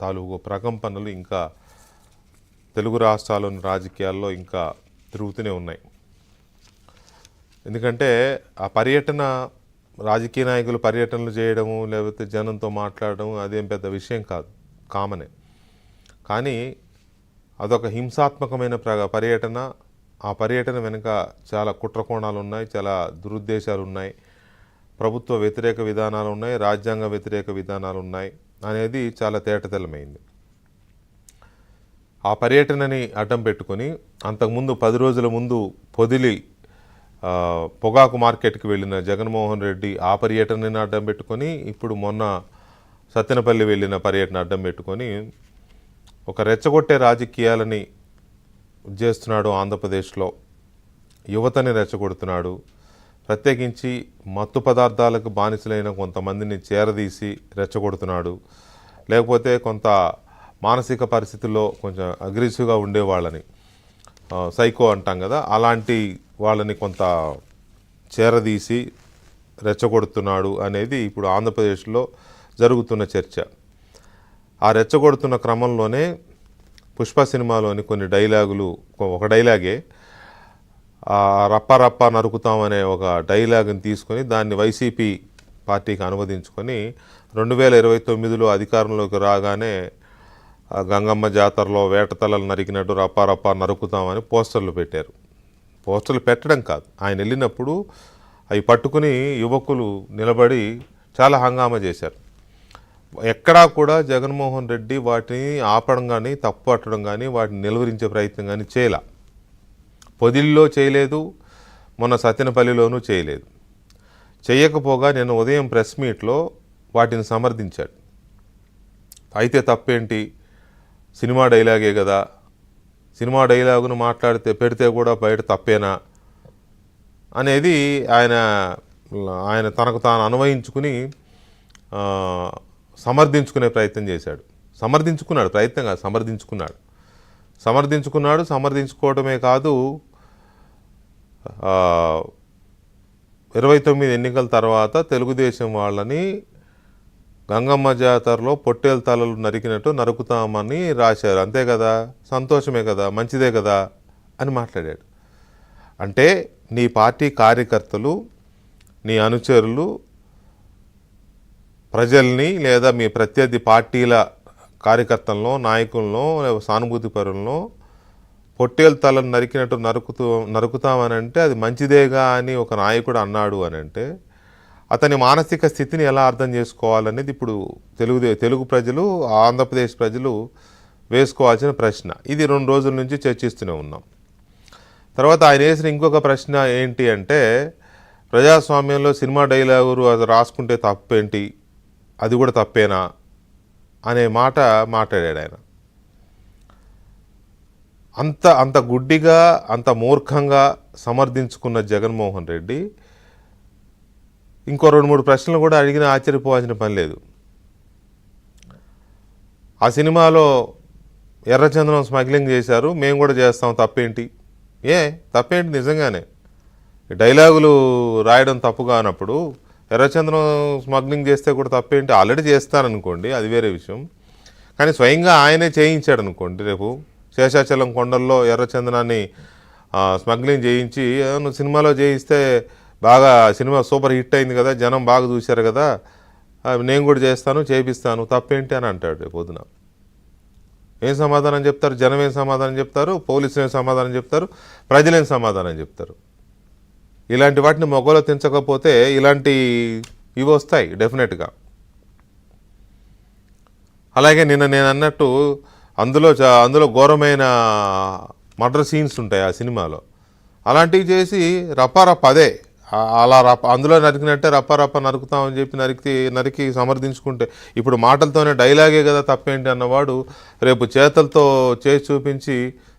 తాలూకు ప్రకంపనలు ఇంకా తెలుగు రాష్ట్రాల్లోని రాజకీయాల్లో ఇంకా తిరుగుతూనే ఉన్నాయి. ఎందుకంటే ఆ పర్యటన రాజకీయ నాయకులు పర్యటనలు చేయడము లేకపోతే జనంతో మాట్లాడడం అదేం పెద్ద విషయం కాదు కామనే. కానీ అదొక హింసాత్మకమైన ప్ర పర్యటన. ఆ పర్యటన వెనుక చాలా కుట్రకోణాలు ఉన్నాయి చాలా దురుద్దేశాలు ఉన్నాయి. ప్రభుత్వ వ్యతిరేక విధానాలు ఉన్నాయి రాజ్యాంగ వ్యతిరేక విధానాలు ఉన్నాయి. అనేది చాలా తేటతెల్లమైంది. ఆ పర్యటనని అడ్డం పెట్టుకొని అంతకుముందు పది రోజుల ముందు పొదిలి పొగాకు మార్కెట్కి వెళ్ళిన జగన్మోహన్ రెడ్డి ఆ పర్యటనని అడ్డం పెట్టుకొని ఇప్పుడు మొన్న సత్తెనపల్లి వెళ్ళిన పర్యటన అడ్డం పెట్టుకొని ఒక రెచ్చగొట్టే రాజకీయాలని చేస్తున్నాడు ఆంధ్రప్రదేశ్లో. యువతని రెచ్చగొడుతున్నాడు. ప్రత్యేకించి మత్తు పదార్థాలకు బానిసలైన కొంతమందిని చేరదీసి రెచ్చగొడుతున్నాడు. లేకపోతే కొంత మానసిక పరిస్థితుల్లో కొంచెం అగ్రెసివ్గా ఉండేవాళ్ళని సైకో అంటాం కదా అలాంటి వాళ్ళని కొంత చేరదీసి రెచ్చగొడుతున్నాడు అనేది ఇప్పుడు ఆంధ్రప్రదేశ్లో జరుగుతున్న చర్చ. ఆ రెచ్చగొడుతున్న క్రమంలోనే పుష్ప సినిమాలోని కొన్ని డైలాగులు ఒక డైలాగే రప్పరప్ప నరుకుతామనే ఒక డైలాగ్ని తీసుకొని దాన్ని వైసీపీ పార్టీకి అనువదించుకొని రెండు వేల ఇరవై తొమ్మిదిలో అధికారంలోకి రాగానే గంగమ్మ జాతరలో వేటతలలు నరికినట్టు రప్ప నరుకుతామని పోస్టర్లు పెట్టారు. పోస్టర్లు పెట్టడం కాదు. ఆయన వెళ్ళినప్పుడు అవి పట్టుకుని యువకులు నిలబడి చాలా హంగామా చేశారు. ఎక్కడా కూడా జగన్మోహన్ రెడ్డి వాటిని ఆపడం కానీ తప్పు పట్టడం కానీ వాటిని నిలువరించే ప్రయత్నం కానీ చేయలే. పొదిల్లో చేయలేదు మొన్న సత్యనపల్లిలోనూ చేయలేదు. చేయకపోగా నేను ఉదయం ప్రెస్ మీట్లో వాటిని సమర్థించాడు. అయితే తప్పేంటి? సినిమా డైలాగే కదా. సినిమా డైలాగును మాట్లాడితే పెడితే కూడా బయట తప్పేనా? అనేది ఆయన ఆయన తనకు తాను అన్వయించుకుని సమర్థించుకునే ప్రయత్నం చేశాడు. సమర్థించుకున్నాడు ప్రయత్నం కాదు సమర్థించుకున్నాడు. సమర్థించుకున్నాడు సమర్థించుకోవడమే కాదు ఇరవై తొమ్మిది ఎన్నికల తర్వాత తెలుగుదేశం వాళ్ళని గంగమ్మ జాతరలో పొట్టేలు తలలు నరికినట్టు నరుకుతామని రాశారు. అంతే కదా? సంతోషమే కదా? మంచిదే కదా? అని మాట్లాడాడు. అంటే నీ పార్టీ కార్యకర్తలు నీ అనుచరులు ప్రజల్ని లేదా మీ ప్రత్యర్థి పార్టీల కార్యకర్తలను నాయకులను సానుభూతి పరులను పొట్టేలు తలను నరికినట్టు నరుకుతూ నరుకుతామని అంటే అది మంచిదేగా అని ఒక నాయకుడు అన్నాడు అని అంటే అతని మానసిక స్థితిని ఎలా అర్థం చేసుకోవాలనేది ఇప్పుడు తెలుగు తెలుగు ప్రజలు ఆంధ్రప్రదేశ్ ప్రజలు వేసుకోవాల్సిన ప్రశ్న. ఇది రెండు రోజుల నుంచి చర్చిస్తూనే ఉన్నాం. తర్వాత ఆయన వేసిన ఇంకొక ప్రశ్న ఏంటి అంటే ప్రజాస్వామ్యంలో సినిమా డైలాగులు అది రాసుకుంటే తప్పేంటి? అది కూడా తప్పేనా? అనే మాట మాట్లాడాడు ఆయన. అంత అంత గుడ్డిగా అంత మూర్ఖంగా సమర్థించుకున్న జగన్మోహన్ రెడ్డి ఇంకో రెండు మూడు ప్రశ్నలు కూడా అడిగినా ఆశ్చర్యపోవాల్సిన పని లేదు. ఆ సినిమాలో ఎర్రచందనం స్మగ్లింగ్ చేశారు మేము కూడా చేస్తాం తప్పేంటి? ఏ తప్పేంటి? నిజంగానే. డైలాగులు రాయడం తప్పు కానప్పుడు ఎర్రచందనం స్మగ్లింగ్ చేస్తే కూడా తప్పేంటి? ఆల్రెడీ చేస్తారనుకోండి అది వేరే విషయం. కానీ స్వయంగా ఆయనే చేయించాడు అనుకోండి రేపు శేషాచలం కొండల్లో ఎర్రచందనాన్ని స్మగ్లింగ్ చేయించి సినిమాలో చేయిస్తే బాగా సినిమా సూపర్ హిట్ అయింది కదా జనం బాగా చూశారు కదా నేను కూడా చేస్తాను చేపిస్తాను తప్పేంటి అని అంటాడు రేపు పొద్దున. ఏం సమాధానం చెప్తారు? జనం ఏం సమాధానం చెప్తారు? పోలీసులు ఏం సమాధానం చెప్తారు? ప్రజలు ఏం సమాధానం చెప్తారు? ఇలాంటి వాటిని మొగ్గలో తెంచకపోతే ఇలాంటి ఇవి వస్తాయి డెఫినెట్గా అలాగే నిన్న నేను అన్నట్టు అందులో చా- అందులో ఘోరమైన మర్డర్ సీన్స్ ఉంటాయి ఆ సినిమాలో. అలాంటివి చేసి రప్పారప్ప అదే అలా రప్ప అందులో నరికినట్టే రప్పారప్ప నరుకుతామని చెప్పి నరికి నరికి సమర్థించుకుంటే ఇప్పుడు మాటలతోనే డైలాగే కదా తప్పేంటి అన్నవాడు రేపు చేతలతో చేసి చూపించి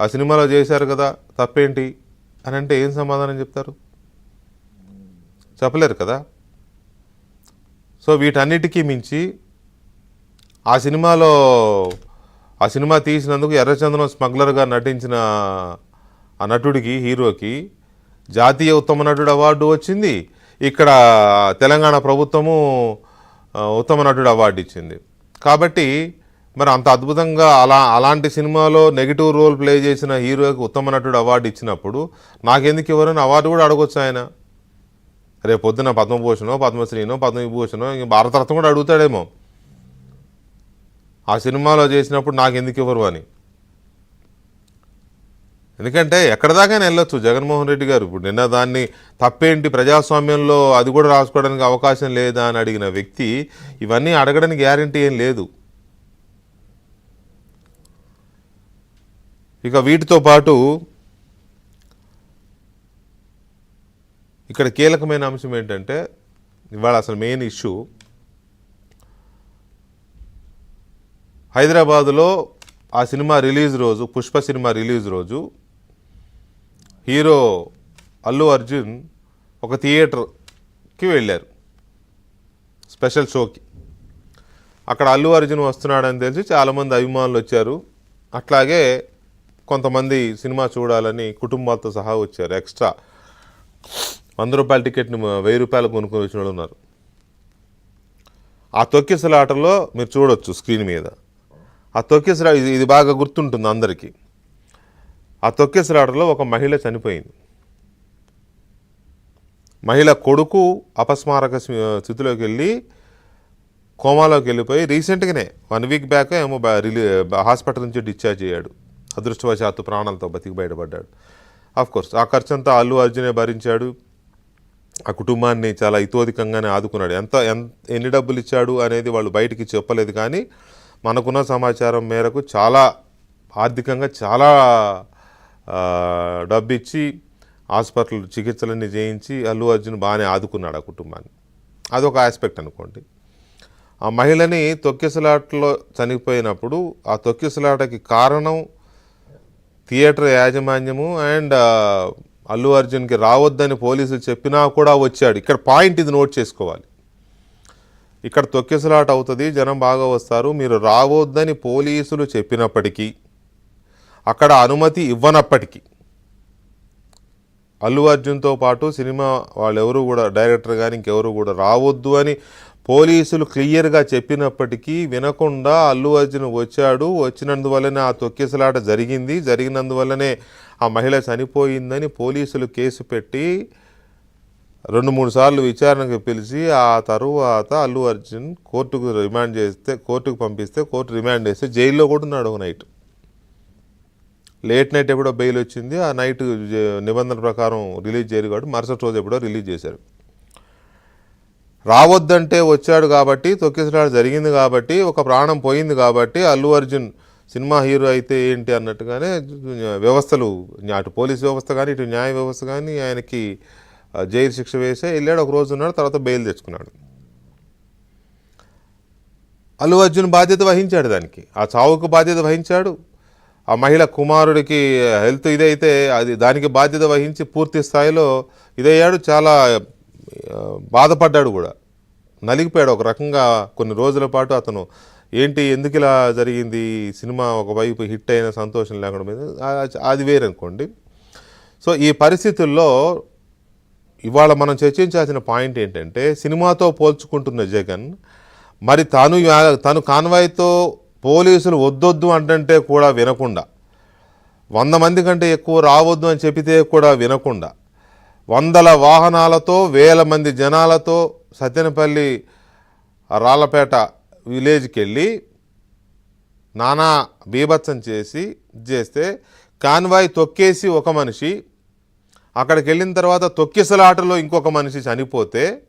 ఆ సినిమాలో చేశారు కదా తప్పేంటి? అని అంటే ఏం సమాధానం చెప్తారు? చెప్పలేరు కదా. సో వీటన్నిటికీ మించి ఆ సినిమాలో ఆ సినిమా తీసినందుకు ఎర్రచందనం స్మగ్లర్గా నటించిన ఆ నటుడికి హీరోకి జాతీయ ఉత్తమ నటుడు అవార్డు వచ్చింది. ఇక్కడ తెలంగాణ ప్రభుత్వము ఉత్తమ నటుడు అవార్డు ఇచ్చింది. కాబట్టి మరి అంత అద్భుతంగా అలా అలాంటి సినిమాలో నెగిటివ్ రోల్ ప్లే చేసిన హీరోకి ఉత్తమ నటుడు అవార్డు ఇచ్చినప్పుడు నాకెందుకు ఇవ్వరని అవార్డు కూడా అడగొచ్చు ఆయన. రేపు పొద్దున పద్మభూషణో పద్మశ్రీనో పద్మవిభూషణో ఇంక భారతరత్న కూడా అడుగుతాడేమో. ఆ సినిమాలో చేసినప్పుడు నాకు ఎందుకు ఇవ్వరు అని. ఎందుకంటే ఎక్కడ దాకా వెళ్ళొచ్చు? జగన్మోహన్ రెడ్డి గారు ఇప్పుడు నిన్న దాన్ని తప్పేంటి ప్రజాస్వామ్యంలో అది కూడా రాసుకోవడానికి అవకాశం లేదా అని అడిగిన వ్యక్తి ఇవన్నీ అడగడానికి గ్యారంటీ ఏం లేదు. ఇక వీటితో పాటు ఇక్కడ కీలకమైన అంశం ఏంటంటే ఇవాళ అసలు మెయిన్ ఇష్యూ హైదరాబాదులో ఆ సినిమా రిలీజ్ రోజు పుష్ప సినిమా రిలీజ్ రోజు హీరో అల్లు అర్జున్ ఒక థియేటర్కి వెళ్ళారు స్పెషల్ షోకి. అక్కడ అల్లు అర్జున్ వస్తున్నాడని తెలిసి చాలామంది అభిమానులు వచ్చారు. అట్లాగే కొంతమంది సినిమా చూడాలని కుటుంబాలతో సహా వచ్చారు ఎక్స్ట్రా. వంద రూపాయల టికెట్ని వెయ్యి రూపాయలు కొనుక్కొని వచ్చిన వాళ్ళు ఉన్నారు. ఆ తొక్కిసలాటలో మీరు చూడొచ్చు స్క్రీన్ మీద. ఆ తొక్కిసలా ఇది ఇది బాగా గుర్తుంటుంది అందరికీ. ఆ తొక్కిసలాటలో ఒక మహిళ చనిపోయింది. మహిళ కొడుకు అపస్మారక స్థితిలోకి వెళ్ళి కోమాలోకి వెళ్ళిపోయి రీసెంట్గానే వన్ వీక్ బ్యాక్ ఏమో రిలీ హాస్పిటల్ నుంచి డిశ్చార్జ్ అయ్యాడు. అదృష్టవశాత్తు ప్రాణాలతో బతికి బయటపడ్డాడు. ఆఫ్ కోర్స్ ఆ ఖర్చంతా అల్లు అర్జునే భరించాడు. ఆ కుటుంబాన్ని చాలా ఇతోధికంగానే ఆదుకున్నాడు. ఎంత ఎంత ఎన్ని డబ్బులు ఇచ్చాడు అనేది వాళ్ళు బయటికి చెప్పలేదు కానీ మనకున్న సమాచారం మేరకు చాలా ఆర్థికంగా చాలా డబ్బు ఇచ్చి హాస్పిటల్ చికిత్సలన్నీ చేయించి అల్లు అర్జున్ బాగానే ఆదుకున్నాడు ఆ కుటుంబాన్ని. అదొక ఆస్పెక్ట్ అనుకోండి. ఆ మహిళని తొక్కిసలాటలో చనిపోయినప్పుడు ఆ తొక్కిసలాటకి కారణం థియేటర్ యాజమాన్యము అండ్ అల్లు అర్జున్కి రావద్దని పోలీసులు చెప్పినా కూడా వచ్చాడు. ఇక్కడ పాయింట్ ఇది నోట్ చేసుకోవాలి. ఇక్కడ తొక్కిసలాట అవుతుంది జనం బాగా వస్తారు మీరు రావద్దని పోలీసులు చెప్పినప్పటికీ అక్కడ అనుమతి ఇవ్వనప్పటికీ అల్లు అర్జున్తో పాటు సినిమా వాళ్ళెవరు కూడా డైరెక్టర్ కానీ ఇంకెవరు కూడా రావద్దు అని పోలీసులు క్లియర్గా చెప్పినప్పటికీ వినకుండా అల్లు అర్జున్ వచ్చాడు. వచ్చినందువల్లనే ఆ తొక్కిసలాట జరిగింది. జరిగినందువల్లనే ఆ మహిళ చనిపోయిందని పోలీసులు కేసు పెట్టి రెండు మూడు సార్లు విచారణకు పిలిచి ఆ తరువాత అల్లు అర్జున్ కోర్టుకు రిమాండ్ చేస్తే కోర్టుకు పంపిస్తే కోర్టు రిమాండ్ చేస్తే జైల్లో కూడా ఉన్నాడు ఒక నైట్. లేట్ నైట్ ఎప్పుడో బెయిల్ వచ్చింది. ఆ నైట్ నిబంధన ప్రకారం రిలీజ్ చేయరు కాబట్టి మరుసటి రోజు ఎప్పుడో రిలీజ్ చేశారు. రావద్దంటే వచ్చాడు కాబట్టి తొక్కిసలాడు జరిగింది కాబట్టి ఒక ప్రాణం పోయింది కాబట్టి అల్లు అర్జున్ సినిమా హీరో అయితే ఏంటి అన్నట్టుగానే వ్యవస్థలు అటు పోలీస్ వ్యవస్థ కానీ ఇటు న్యాయ వ్యవస్థ కానీ ఆయనకి జైలు శిక్ష వేసే వెళ్ళాడు ఒక రోజు ఉన్నాడు తర్వాత బెయిల్ తెచ్చుకున్నాడు. అల్లు అర్జున్ బాధ్యత వహించాడు దానికి. ఆ చావుకు బాధ్యత వహించాడు. ఆ మహిళ కుమారుడికి హెల్త్ ఇదైతే అది దానికి బాధ్యత వహించి పూర్తి స్థాయిలో ఇదయ్యాడు. చాలా బాధపడ్డాడు కూడా. నలిగిపోయాడు. ఒక రకంగా కొన్ని రోజుల పాటు అతను ఏంటి ఎందుకు ఇలా జరిగింది? ఈ సినిమా ఒకవైపు హిట్ అయిన సంతోషం లేకుండా మీద అది వేరనుకోండి. సో ఈ పరిస్థితుల్లో ఇవాళ మనం చర్చించాల్సిన పాయింట్ ఏంటంటే సినిమాతో పోల్చుకుంటున్న జగన్ మరి తాను తను కాన్వాయ్తో పోలీసులు వద్దొద్దు అంటుంటే కూడా వినకుండా వంద మంది కంటే ఎక్కువ రావద్దు అని చెప్పితే కూడా వినకుండా వందల వాహనాలతో వేల మంది జనాలతో సత్యనపల్లి రాళ్ళపేట విలేజ్కి వెళ్ళి నానా బీభత్సం చేసి ఇది చేస్తే కాన్వాయ్ తొక్కేసి ఒక మనిషి అక్కడికి వెళ్ళిన తర్వాత తొక్కిసలాటలో ఇంకొక మనిషి చనిపోతే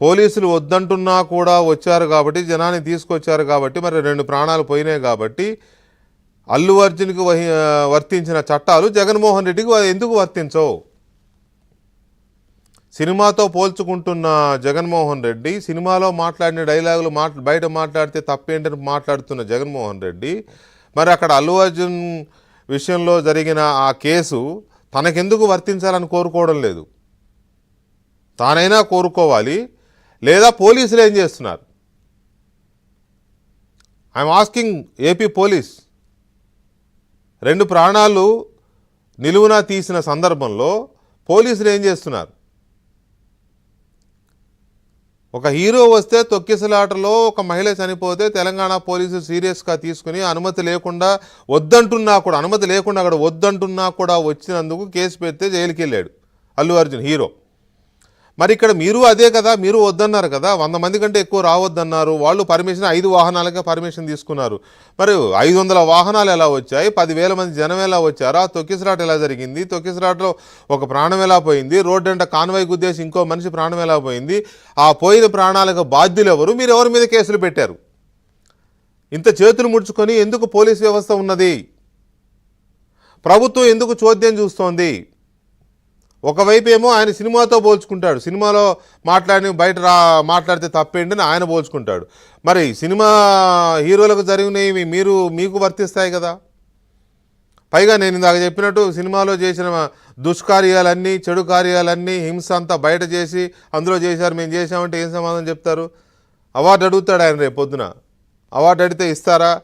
పోలీసులు వద్దంటున్నా కూడా వచ్చారు కాబట్టి జనాన్ని తీసుకొచ్చారు కాబట్టి మరి రెండు ప్రాణాలు పోయినాయి కాబట్టి అల్లు అర్జున్కి వర్తించిన చట్టాలు జగన్మోహన్ రెడ్డికి ఎందుకు వర్తించవు? సినిమాతో పోల్చుకుంటున్న జగన్మోహన్ రెడ్డి సినిమాలో మాట్లాడిన డైలాగులు మాట్ బయట మాట్లాడితే తప్పేంటని మాట్లాడుతున్న జగన్మోహన్ రెడ్డి మరి అక్కడ అల్లు అర్జున్ విషయంలో జరిగిన ఆ కేసు తనకెందుకు వర్తించాలని కోరుకోవడం లేదు. తానైనా కోరుకోవాలి లేదా పోలీసులు ఏం చేస్తున్నారు? I'm asking AP police. రెండు ప్రాణాలు నిలువునా తీసిన సందర్భంలో పోలీసులు ఏం చేస్తున్నారు? ఒక హీరో వస్తే తొక్కిసలాటలో ఒక మహిళ చనిపోతే తెలంగాణ పోలీసులు సీరియస్గా తీసుకుని అనుమతి లేకుండా వద్దంటున్నా కూడా అనుమతి లేకుండా అక్కడ వద్దంటున్నా కూడా వచ్చినందుకు కేసు పెడితే జైలుకి వెళ్ళాడు అల్లు అర్జున్ హీరో. మరి ఇక్కడ మీరు అదే కదా మీరు వద్దన్నారు కదా వంద మంది కంటే ఎక్కువ రావద్దన్నారు వాళ్ళు పర్మిషన్ ఐదు వాహనాలకే పర్మిషన్ తీసుకున్నారు. మరి ఐదు వందల వాహనాలు ఎలా వచ్చాయి? పదివేల మంది జనం ఎలా వచ్చారా? తొక్కిసరాట ఎలా జరిగింది? తొక్కిసరాటలో ఒక ప్రాణం ఎలా పోయింది? రోడ్డు అంటే కాన్వాయ్ గుద్దేసి ఇంకో మనిషి ప్రాణం ఎలా పోయింది? ఆ పోయిన ప్రాణాలకు బాధ్యులు ఎవరు మీరు ఎవరి మీద కేసులు పెట్టారు? ఇంత చేతులు ముడుచుకొని ఎందుకు పోలీస్ వ్యవస్థ ఉన్నది? ప్రభుత్వం ఎందుకు చోద్యం చూస్తోంది? ఒకవైపు ఏమో ఆయన సినిమాతో పోల్చుకుంటాడు. సినిమాలో మాట్లాడి బయట రా మాట్లాడితే తప్పేంటి అని ఆయన పోల్చుకుంటాడు. మరి సినిమా హీరోలకు జరిగినవి మీరు మీకు వర్తిస్తాయి కదా? పైగా నేను ఇందాక చెప్పినట్టు సినిమాలో చేసిన దుష్కార్యాలన్నీ చెడు కార్యాలన్నీ హింస అంతా బయట చేసి అందులో చేశారు మేము చేసామంటే ఏం సమాధానం చెప్తారు? అవార్డు అడుగుతాడు ఆయన రేపు పొద్దున. అవార్డు అడిగితే ఇస్తారా?